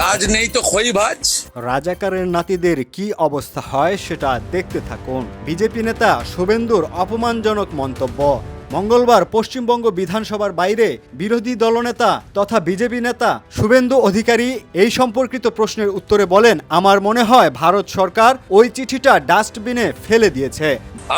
কাজ নেই তো খই ভাজ। রাজাকারের নাতিদের কি অবস্থা হয় সেটা দেখতে থাকুন। বিজেপি নেতা শুভেন্দুর অপমানজনক মন্তব্য। মঙ্গলবার পশ্চিমবঙ্গ বিধানসভার বাইরে বিরোধী দলনেতা তথা বিজেপি নেতা শুভেন্দু অধিকারী এই সম্পর্কিত প্রশ্নের উত্তরে বলেন আমার মনে হয় ভারত সরকার ওই চিঠিটা ডাস্টবিনে ফেলে দিয়েছে।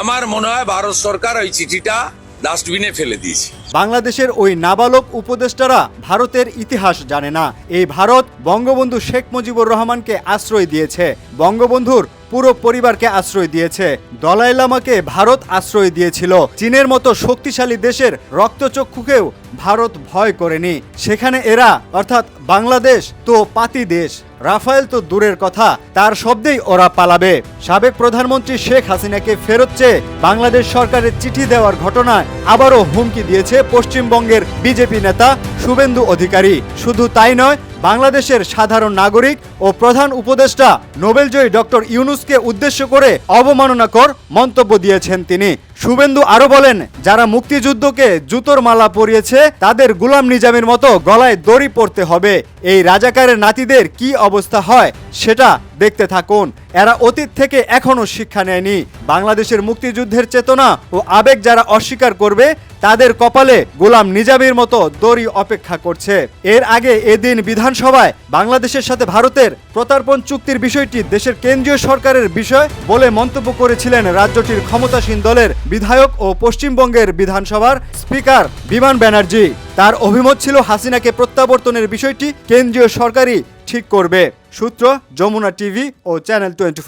আমার মনে হয় ভারত সরকার ওই চিঠিটা ডাস্টবিনে ফেলে দিয়েছে। বাংলাদেশের ওই নাবালক উপদেষ্টারা ভারতের ইতিহাস জানে না। এই ভারত বঙ্গবন্ধু শেখ মুজিবুর রহমানকে আশ্রয় দিয়েছে। বঙ্গবন্ধুর পুরো পরিবারকে আশ্রয় দিয়েছে। দলাই লামাকে ভারত আশ্রয় দিয়েছিল। চীনের মতো শক্তিশালী দেশের রক্তচক্ষুকেও ভারত ভয় করেনি। সেখানে এরা, অর্থাৎ বাংলাদেশ তো পাতি দেশ। রাফায়েল তো দূরের কথা, তার শব্দেই ওরা পালাবে। সাবেক প্রধানমন্ত্রী শেখ হাসিনাকে ফেরত চেয়ে বাংলাদেশ সরকারের চিঠি দেওয়ার ঘটনায় আবারও হুমকি দিয়েছে পশ্চিমবঙ্গের বিজেপি নেতা শুভেন্দু অধিকারী। শুধু তাই নয়, বাংলাদেশের সাধারণ নাগরিক ও প্রধান উপদেষ্টা, নোবেলজয়ী ডক্টর ইউনুসকে উদ্দেশ্য করে অবমাননাকর মন্তব্য দিয়েছেন তিনি। শুভেন্দু আরও বলেন, যারা মুক্তিযুদ্ধকে জুতোর মালা পরিয়েছে, তাদের গুলাম নিজামের মতো গলায় দড়ি পড়তে হবে। এই রাজাকারের নাতিদের কি অবস্থা হয়, সেটা দেখতে থাকুন। এরা অতীত থেকে এখনও শিক্ষা নেয়নি। বাংলাদেশের মুক্তিযুদ্ধের চেতনা ও আবেগ যারা অস্বীকার করবে, তাদের কপালে গোলাম নিজামের মতো দড়ি অপেক্ষা করছে। এর আগে এদিন বিধানসভায় বাংলাদেশের সাথে ভারতের প্রতারপণ চুক্তির বিষয়টি দেশের কেন্দ্রীয় সরকারের বিষয় বলে মন্তব্য করেছিলেন রাজ্যটির ক্ষমতাসীন দলের বিধায়ক ও পশ্চিমবঙ্গের বিধানসভার স্পিকার বিমান ব্যানার্জি। তার অভিমত ছিল হাসিনাকে প্রত্যাবর্তনের বিষয়টি কেন্দ্রীয় সরকারই ঠিক করবে। সূত্র যমুনা টিভি ও চ্যানেল টোয়েন্টি